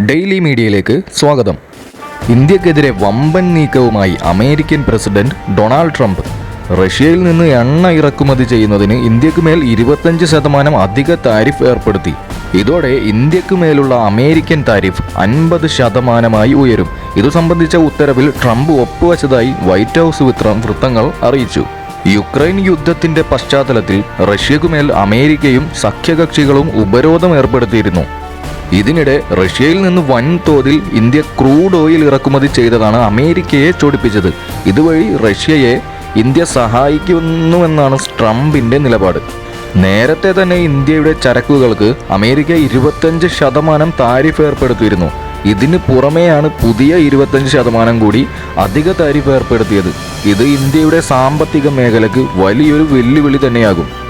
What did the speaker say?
Daily മീഡിയയിലേക്ക് സ്വാഗതം. ഇന്ത്യക്കെതിരെ വമ്പൻ നീക്കവുമായി അമേരിക്കൻ പ്രസിഡന്റ് ഡൊണാൾഡ് ട്രംപ്. റഷ്യയിൽ നിന്ന് എണ്ണ ഇറക്കുമതി ചെയ്യുന്നതിന് ഇന്ത്യയ്ക്ക് മേൽ ഇരുപത്തഞ്ച് ശതമാനം അധിക താരിഫ് ഏർപ്പെടുത്തി. ഇതോടെ ഇന്ത്യയ്ക്ക് മേലുള്ള അമേരിക്കൻ താരിഫ് അൻപത് ശതമാനമായി ഉയരും. ഇതു സംബന്ധിച്ച ഉത്തരവിൽ ട്രംപ് ഒപ്പുവച്ചതായി വൈറ്റ് ഹൗസ് വൃത്തങ്ങൾ അറിയിച്ചു. യുക്രൈൻ യുദ്ധത്തിന്റെ പശ്ചാത്തലത്തിൽ റഷ്യക്കുമേൽ അമേരിക്കയും സഖ്യകക്ഷികളും ഉപരോധം ഏർപ്പെടുത്തിയിരുന്നു. ഇതിനിടെ റഷ്യയിൽ നിന്ന് വൻതോതിൽ ഇന്ത്യ ക്രൂഡ് ഓയിൽ ഇറക്കുമതി ചെയ്തതാണ് അമേരിക്കയെ ചൊടിപ്പിച്ചത്. ഇതുവഴി റഷ്യയെ ഇന്ത്യ സഹായിക്കുന്നുവെന്നാണ് ട്രംപിന്റെ നിലപാട്. നേരത്തെ തന്നെ ഇന്ത്യയുടെ ചരക്കുകൾക്ക് അമേരിക്ക ഇരുപത്തഞ്ച് ശതമാനം താരിഫ് ഏർപ്പെടുത്തിയിരുന്നു. ഇതിന് പുറമെയാണ് പുതിയ ഇരുപത്തഞ്ച് ശതമാനം കൂടി അധിക താരിഫ് ഏർപ്പെടുത്തിയത്. ഇത് ഇന്ത്യയുടെ സാമ്പത്തിക മേഖലയ്ക്ക് വലിയൊരു വെല്ലുവിളി തന്നെയാകും.